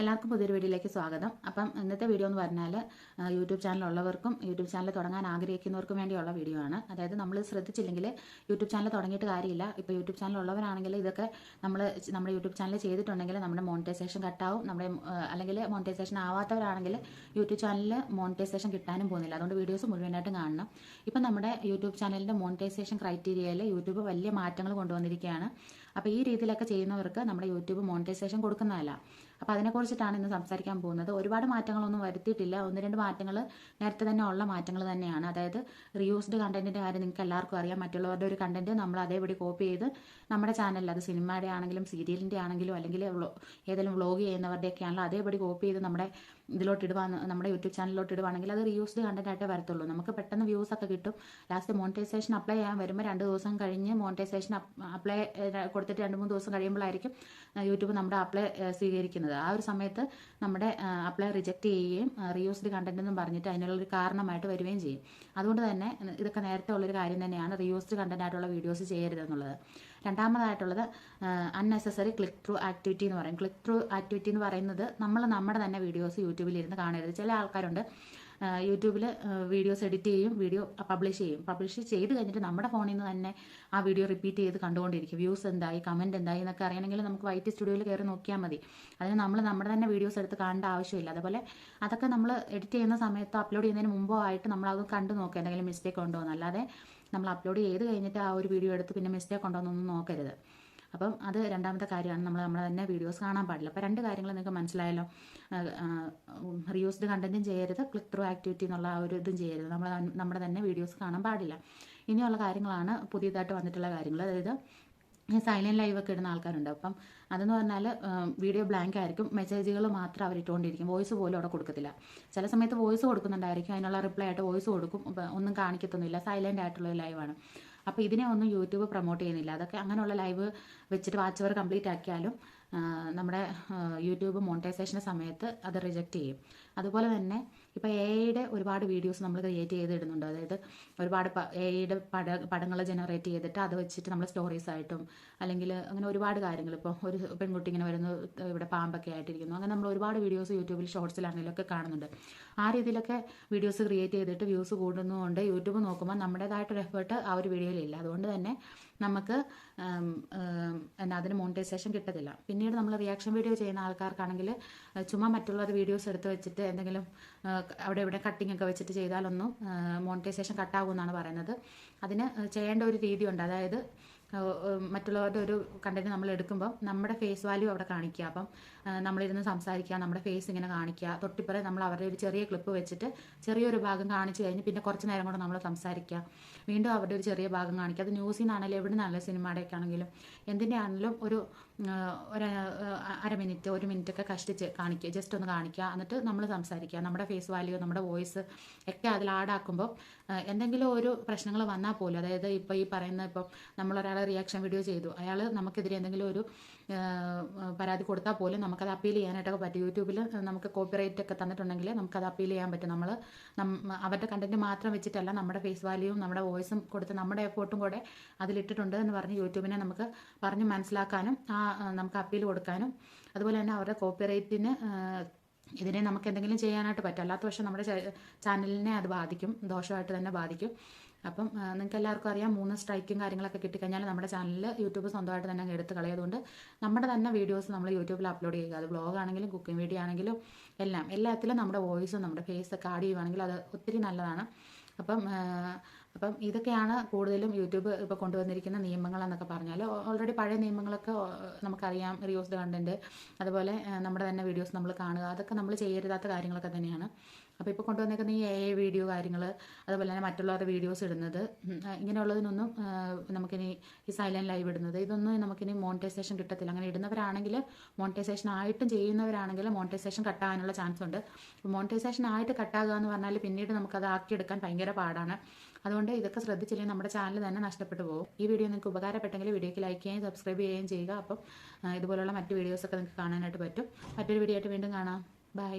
എല്ലാവർക്കും പുതിയൊരു വീഡിയോയിലേക്ക് സ്വാഗതം. അപ്പം ഇന്നത്തെ വീഡിയോ എന്ന് പറഞ്ഞാൽ യൂട്യൂബ് ചാനൽ ഉള്ളവർക്കും യൂട്യൂബ് ചാനൽ തുടങ്ങാൻ ആഗ്രഹിക്കുന്നവർക്കും വേണ്ടിയുള്ള വീഡിയോ ആണ്. അതായത് നമ്മൾ ശ്രദ്ധിച്ചില്ലെങ്കിൽ യൂട്യൂബ് ചാനൽ തുടങ്ങിയിട്ട് കാര്യമില്ല. ഇപ്പോൾ യൂട്യൂബ് ചാനൽ ഉള്ളവരാണെങ്കിൽ ഇതൊക്കെ നമ്മൾ നമ്മുടെ യൂട്യൂബ് ചാനൽ ചെയ്തിട്ടുണ്ടെങ്കിൽ നമ്മുടെ മോണിറ്റൈസേഷൻ കട്ടാവും. നമ്മുടെ അല്ലെങ്കിൽ മോണിറ്റൈസേഷൻ ആവാത്തവരാണെങ്കിൽ യൂട്യൂബ് ചാനലിൽ മോണിറ്റൈസേഷൻ കിട്ടാനും പോകുന്നില്ല. അതുകൊണ്ട് വീഡിയോസ് മുഴുവനായിട്ടും കാണണം. ഇപ്പം നമ്മുടെ യൂട്യൂബ് ചാനലിന്റെ മോണിറ്റൈസേഷൻ ക്രൈറ്റീരിയയിൽ യൂട്യൂബ് വലിയ മാറ്റങ്ങൾ കൊണ്ടുവന്നിരിക്കുകയാണ് അപ്പോൾ ഈ രീതിയിലൊക്കെ ചെയ്യുന്നവർക്ക് നമ്മുടെ യൂട്യൂബ് മോണിറ്റൈസേഷൻ കൊടുക്കുന്നതല്ല. അപ്പോൾ അതിനെക്കുറിച്ചിട്ടാണ് ഇന്ന് സംസാരിക്കാൻ പോകുന്നത്. ഒരുപാട് മാറ്റങ്ങളൊന്നും വരുത്തിയിട്ടില്ല. ഒന്ന് രണ്ട് മാറ്റങ്ങൾ നേരത്തെ തന്നെ ഉള്ള മാറ്റങ്ങൾ തന്നെയാണ്. അതായത് റിയൂസ്ഡ് കണ്ടന്റിന്റെ കാര്യം നിങ്ങൾക്ക് എല്ലാവർക്കും അറിയാം. മറ്റുള്ളവരുടെ ഒരു കണ്ടന്റ് നമ്മൾ അതേപടി കോപ്പി ചെയ്ത് നമ്മുടെ ചാനലിൽ അത് സിനിമയുടെ ആണെങ്കിലും സീരിയലിന്റെ ആണെങ്കിലും അല്ലെങ്കിൽ ഏതെങ്കിലും വ്ളോഗ് ചെയ്യുന്നവരുടെയൊക്കെ ആണെങ്കിലും അതേപടി കോപ്പി ചെയ്ത് നമ്മുടെ ഇതിലോട്ട് ഇടുവാന്ന് നമ്മുടെ യൂട്യൂബ് ചാനലിലോട്ട് ഇടുവാണെങ്കിൽ അത് റീയൂസ്ഡ് കണ്ടന്റ് ആയിട്ടേ വരത്തുള്ളൂ. നമുക്ക് പെട്ടെന്ന് വ്യൂസ് ഒക്കെ കിട്ടും. ലാസ്റ്റ് മോണിറ്റൈസേഷൻ അപ്ലൈ ചെയ്യാൻ വരുമ്പോൾ രണ്ട് ദിവസം കഴിഞ്ഞ് മോണിറ്റൈസേഷൻ അപ്ലൈ കൊടുത്തിട്ട് രണ്ട് മൂന്ന് ദിവസം കഴിയുമ്പോഴായിരിക്കും യൂട്യൂബ് നമ്മുടെ അപ്ലൈ സ്വീകരിക്കുന്നത്. ആ ഒരു സമയത്ത് നമ്മുടെ അപ്ലൈ റിജക്റ്റ് ചെയ്യുകയും റീയൂസ്ഡ് കണ്ടന്റ് എന്നും പറഞ്ഞിട്ട് അതിനുള്ളൊരു കാരണമായിട്ട് വരികയും ചെയ്യും. അതുകൊണ്ട് തന്നെ ഇതൊക്കെ നേരത്തെ ഉള്ളൊരു കാര്യം തന്നെയാണ് റീയൂസ്ഡ് കണ്ടന്റ് ആയിട്ടുള്ള വീഡിയോസ് ചെയ്യരുത് എന്നുള്ളത്. രണ്ടാമതായിട്ടുള്ളത് അൺനെസസറി ക്ലിക്ക് ത്രൂ ആക്ടിവിറ്റി എന്ന് പറയും. ക്ലിക്ക് ത്രൂ ആക്ടിവിറ്റി എന്ന് പറയുന്നത് നമ്മൾ നമ്മുടെ തന്നെ വീഡിയോസ് യൂട്യൂബിൽ ഇരുന്ന് കാണരുത്. ചില ആൾക്കാരുണ്ട് യൂട്യൂബിൽ വീഡിയോസ് എഡിറ്റ് ചെയ്യും വീഡിയോ പബ്ലിഷ് ചെയ്യും. പബ്ലിഷ് ചെയ്ത് കഴിഞ്ഞിട്ട് നമ്മുടെ ഫോണിൽ നിന്ന് തന്നെ ആ വീഡിയോ റിപ്പീറ്റ് ചെയ്ത് കണ്ടുകൊണ്ടിരിക്കും. വ്യൂസ് എന്തായി കമന്റ് എന്തായി എന്നൊക്കെ അറിയണമെങ്കിൽ നമുക്ക് വൈറ്റ് സ്റ്റുഡിയോയിൽ കയറി നോക്കിയാൽ മതി. അതിന് നമ്മൾ നമ്മുടെ തന്നെ വീഡിയോസ് എടുത്ത് കാണേണ്ട ആവശ്യമില്ല. അതുപോലെ അതൊക്കെ നമ്മൾ എഡിറ്റ് ചെയ്യുന്ന സമയത്ത് അപ്ലോഡ് ചെയ്യുന്നതിന് മുമ്പോ ആയിട്ട് നമ്മൾ അത് കണ്ടു നോക്കുക എന്തെങ്കിലും മിസ്റ്റേക്ക് ഉണ്ടോ എന്ന്. അല്ലാതെ നമ്മൾ അപ്ലോഡ് ചെയ്ത് കഴിഞ്ഞിട്ട് ആ ഒരു വീഡിയോ എടുത്ത് പിന്നെ മിസ്റ്റേക്ക് ഉണ്ടോ എന്നൊന്നും നോക്കരുത്. അപ്പം അത് രണ്ടാമത്തെ കാര്യമാണ്. നമ്മൾ നമ്മൾ തന്നെ വീഡിയോസ് കാണാൻ പാടില്ല. അപ്പോൾ രണ്ട് കാര്യങ്ങൾ നിങ്ങൾക്ക് മനസ്സിലായല്ലോ. റിയൂസ്ഡ് കണ്ടന്റും ചെയ്യരുത്. ക്ലിക്ക് ത്രൂ ആക്ടിവിറ്റി എന്നുള്ള ആ ഒരു ഇതും ചെയ്യരുത്. നമ്മൾ നമ്മുടെ തന്നെ വീഡിയോസ് കാണാൻ പാടില്ല. ഇനിയുള്ള കാര്യങ്ങളാണ് പുതിയതായിട്ട് വന്നിട്ടുള്ള കാര്യങ്ങൾ അതായത് സൈലന്റ് ലൈവ് ഒക്കെ ഇടുന്ന ആൾക്കാരുണ്ട്. അപ്പം അതെന്ന് പറഞ്ഞാൽ വീഡിയോ ബ്ലാങ്ക് ആയിരിക്കും. മെസ്സേജുകൾ മാത്രം അവർ ഇട്ടുകൊണ്ടിരിക്കും വോയിസ് പോലും അവിടെ കൊടുക്കത്തില്ല. ചില സമയത്ത് വോയിസ് കൊടുക്കുന്നുണ്ടായിരിക്കും. അതിനുള്ള റിപ്ലൈ ആയിട്ട് വോയിസ് കൊടുക്കും. ഒന്നും കാണിക്കത്തൊന്നുമില്ല. സൈലന്റ് ആയിട്ടുള്ള ലൈവാണ് അപ്പോൾ ഇതിനെ ഒന്നും യൂട്യൂബ് പ്രൊമോട്ട് ചെയ്യുന്നില്ല. അതൊക്കെ അങ്ങനെയുള്ള ലൈവ് വെച്ചിട്ട് വാച്ച് കംപ്ലീറ്റ് ആക്കിയാലും നമ്മുടെ യൂട്യൂബ് മോണിറ്റൈസേഷന്റെ സമയത്ത് അത് റിജക്റ്റ് ചെയ്യും. അതുപോലെ തന്നെ ഇപ്പോൾ എ ഐയുടെ ഒരുപാട് വീഡിയോസ് നമ്മൾ ക്രിയേറ്റ് ചെയ്തിടുന്നുണ്ട്. അതായത് ഒരുപാട് എ ഐയുടെ പട പടങ്ങൾ ജനറേറ്റ് ചെയ്തിട്ട് അത് വെച്ചിട്ട് നമ്മൾ സ്റ്റോറീസ് ആയിട്ടും അല്ലെങ്കിൽ അങ്ങനെ ഒരുപാട് കാര്യങ്ങൾ ഇപ്പോൾ ഒരു പെൺകുട്ടി ഇങ്ങനെ വരുന്നു ഇവിടെ പാമ്പൊക്കെ ആയിട്ടിരിക്കുന്നു. അങ്ങനെ നമ്മൾ ഒരുപാട് വീഡിയോസ് യൂട്യൂബിൽ ഷോർട്സിലാണെങ്കിലും ഒക്കെ കാണുന്നുണ്ട്. ആ രീതിയിലൊക്കെ വീഡിയോസ് ക്രിയേറ്റ് ചെയ്തിട്ട് വ്യൂസ് കൂടുന്നതുകൊണ്ട് യൂട്യൂബ് നോക്കുമ്പോൾ നമ്മുടേതായിട്ടൊരു എഫേർട്ട് ആ ഒരു വീഡിയോയിലില്ല അതുകൊണ്ട് തന്നെ നമുക്ക് എന്നാ അതിന് മോണിറ്റൈസേഷൻ കിട്ടത്തില്ല. പിന്നീട് നമ്മൾ റിയാക്ഷൻ വീഡിയോ ചെയ്യുന്ന ആൾക്കാർക്കാണെങ്കിൽ ചുമ്മാ മറ്റുള്ളവരുടെ വീഡിയോസ് എടുത്ത് വെച്ചിട്ട് എന്തെങ്കിലും അവിടെ ഇവിടെ കട്ടിംഗ് ഒക്കെ വെച്ചിട്ട് ചെയ്താലൊന്നും മോണിറ്റൈസേഷൻ കട്ടാകുമെന്നാണ് പറയുന്നത്. അതിന് ചെയ്യേണ്ട ഒരു രീതിയുണ്ട് അതായത് മറ്റുള്ളവരുടെ ഒരു കണ്ടന്റ് നമ്മൾ എടുക്കുമ്പോൾ നമ്മുടെ ഫേസ് വാല്യൂ അവിടെ കാണിക്കുക. അപ്പം നമ്മളിരുന്ന് സംസാരിക്കുക നമ്മുടെ ഫേസ് ഇങ്ങനെ കാണിക്കുക. തൊട്ടിപ്പുറം നമ്മൾ അവരുടെ ഒരു ചെറിയ ക്ലിപ്പ് വെച്ചിട്ട് ചെറിയൊരു ഭാഗം കാണിച്ചു കഴിഞ്ഞ് പിന്നെ കുറച്ച് നേരം കൊണ്ട് നമ്മൾ സംസാരിക്കുക. വീണ്ടും അവരുടെ ഒരു ചെറിയ ഭാഗം കാണിക്കുക. അത് ന്യൂസിൽ നിന്നാണെങ്കിലും എവിടെ നിന്നാണെങ്കിലും സിനിമയുടെയൊക്കെ ആണെങ്കിലും എന്തിന്റെ ആണെങ്കിലും ഒരു ഒരു അര മിനിറ്റ് ഒരു മിനിറ്റ് ഒക്കെ കഷ്ടിച്ച് കാണിക്കുക. ജസ്റ്റ് ഒന്ന് കാണിക്കുക. എന്നിട്ട് നമ്മൾ സംസാരിക്കുക. നമ്മുടെ ഫേസ് വാല്യൂ നമ്മുടെ വോയിസ് ഒക്കെ അതിൽ ആഡാക്കുമ്പോൾ എന്തെങ്കിലും ഒരു പ്രശ്നങ്ങൾ വന്നാൽ പോലും അതായത് ഇപ്പോൾ ഈ പറയുന്ന ഇപ്പം നമ്മളൊരാളെ റിയാക്ഷൻ വീഡിയോ ചെയ്തു. അയാൾ നമുക്കെതിരെ എന്തെങ്കിലും ഒരു പരാതി കൊടുത്താൽ പോലും നമുക്കത് അപ്പീൽ ചെയ്യാനായിട്ടൊക്കെ പറ്റും. യൂട്യൂബിൽ നമുക്ക് കോപ്പിറൈറ്റ് ഒക്കെ തന്നിട്ടുണ്ടെങ്കിൽ നമുക്കത് അപ്പീൽ ചെയ്യാൻ പറ്റും. നമ്മൾ അവരുടെ കണ്ടന്റ് മാത്രം വെച്ചിട്ടല്ല നമ്മുടെ ഫേസ് വാല്യൂവും നമ്മുടെ വോയിസും കൊടുത്ത് നമ്മുടെ എഫേർട്ടും കൂടെ അതിലിട്ടിട്ടുണ്ട് എന്ന് പറഞ്ഞ് യൂട്യൂബിനെ നമുക്ക് പറഞ്ഞ് മനസ്സിലാക്കാനും ആ നമുക്ക് അപ്പീൽ കൊടുക്കാനും അതുപോലെ തന്നെ അവരുടെ കോപ്പിറൈറ്റിന് ഇതിനെ നമുക്ക് എന്തെങ്കിലും ചെയ്യാനായിട്ട് പറ്റും. അല്ലാത്ത പക്ഷേ നമ്മുടെ ചാനലിനെ അത് ബാധിക്കും ദോഷമായിട്ട് തന്നെ ബാധിക്കും. അപ്പം നിങ്ങൾക്ക് എല്ലാവർക്കും അറിയാം മൂന്ന് സ്ട്രൈക്കും കാര്യങ്ങളൊക്കെ കിട്ടിക്കഴിഞ്ഞാൽ നമ്മുടെ ചാനലിൽ യൂട്യൂബ് സ്വന്തമായിട്ട് തന്നെ എടുത്ത് കളയതുകൊണ്ട് നമ്മുടെ തന്നെ വീഡിയോസ് നമ്മൾ യൂട്യൂബിൽ അപ്ലോഡ് ചെയ്യുക. അത് ബ്ലോഗ് ആണെങ്കിലും കുക്കിംഗ് വീഡിയോ ആണെങ്കിലും എല്ലാം എല്ലാത്തിലും നമ്മുടെ വോയിസും നമ്മുടെ ഫേസ് ഒക്കെ ആഡ് ചെയ്യുവാണെങ്കിൽ അത് ഒത്തിരി നല്ലതാണ്. അപ്പം അപ്പം ഇതൊക്കെയാണ് കൂടുതലും യൂട്യൂബ് ഇപ്പോൾ കൊണ്ടുവന്നിരിക്കുന്ന നിയമങ്ങൾ എന്നൊക്കെ പറഞ്ഞാൽ ഓൾറെഡി പഴയ നിയമങ്ങളൊക്കെ നമുക്കറിയാം റിയൂസ്ഡ് കണ്ടന്റ് അതുപോലെ നമ്മുടെ തന്നെ വീഡിയോസ് നമ്മൾ കാണുക. അതൊക്കെ നമ്മൾ ചെയ്യരുതാത്ത കാര്യങ്ങളൊക്കെ തന്നെയാണ്. അപ്പോൾ ഇപ്പോൾ കൊണ്ടുവന്നേക്കുന്ന ഈ എ വീഡിയോ കാര്യങ്ങൾ അതുപോലെ തന്നെ മറ്റുള്ളവരുടെ വീഡിയോസ് ഇടുന്നത് ഇങ്ങനെയുള്ളതിനൊന്നും നമുക്കിനി ഈ സൈലന്റ് ലൈവ് ഇടുന്നത് ഇതൊന്നും നമുക്കിനി മോണിറ്റൈസേഷൻ കിട്ടത്തില്ല. അങ്ങനെ ഇടുന്നവരാണെങ്കിൽ മോണിറ്റൈസേഷൻ ആയിട്ടും ചെയ്യുന്നവരാണെങ്കിൽ മോണിറ്റൈസേഷൻ കട്ടാകാനുള്ള ചാൻസ് ഉണ്ട്. മോണിറ്റൈസേഷൻ ആയിട്ട് കട്ടാകുക എന്ന് പറഞ്ഞാൽ പിന്നീട് നമുക്കത് ആക്കിയെടുക്കാൻ ഭയങ്കര പാടാണ്. അതുകൊണ്ട് ഇതൊക്കെ ശ്രദ്ധിച്ചില്ലെങ്കിൽ നമ്മുടെ ചാനൽ തന്നെ നഷ്ടപ്പെട്ടു പോകും. ഈ വീഡിയോ നിങ്ങൾക്ക് ഉപകാരപ്പെട്ടെങ്കിൽ വീഡിയോക്ക് ലൈക്ക് ചെയ്യുകയും സബ്സ്ക്രൈബ് ചെയ്യുകയും ചെയ്യുക. അപ്പം ഇതുപോലുള്ള മറ്റ് വീഡിയോസൊക്കെ നിങ്ങൾക്ക് കാണാനായിട്ട് പറ്റും. മറ്റൊരു വീഡിയോ ആയിട്ട് വീണ്ടും കാണാം. ബൈ